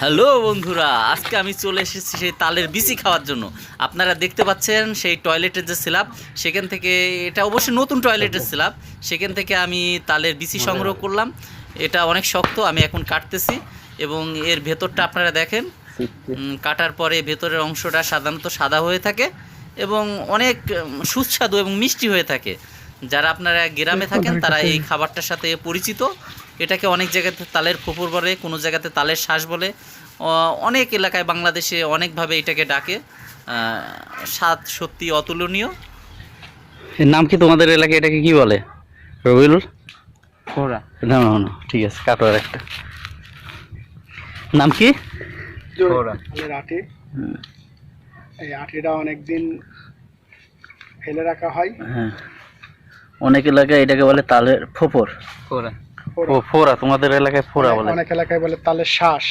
Hello বন্ধুরা আজকে আমি চলে এসেছি সেই তালের বিচি খাওয়ার জন্য। আপনারা দেখতে পাচ্ছেন সেই টয়লেটের যে স্ল্যাব সেখান থেকে এটা অবশ্যই নতুন টয়লেটের স্ল্যাব সেখান থেকে আমি তালের বিচি সংগ্রহ করলাম। এটা অনেক শক্ত আমি এখন কাটতেছি এবং এর ভেতরটা আপনারা দেখেন। কাটার পরে ভেতরের অংশটা সাধারণত সাদা হয়ে থাকে এবং অনেক সুস্বাদু এবং মিষ্টি হয়ে থাকে। যারা আপনারা গ্রামে থাকেন তারা এই খাবারটার সাথে পরিচিত। এটাকে অনেক জায়গাতে তালের ফুপুর বলে কোনো জায়গাতে তালের শ্বাস বলে। অনেক এলাকায় বাংলাদেশে অনেকভাবে এটাকে ডাকে। স্বাদ সত্যি অতুলনীয়। এর নাম কি তোমাদের এলাকায়? এটাকে কি বলে? রবিউল? খোরা না না না ঠিক আছে কাটো আর একটা। নাম কি? আটি। এই আটিটা অনেকদিন ফেলে রাখা হয়। হ্যাঁ। অনেক এলাকায় এটাকে বলে তালের ফোপর। খোরা। ও ফোরা তোমাদের এলাকায় ফোরা বলে। অনেক এলাকায় বলে তালের শ্বাস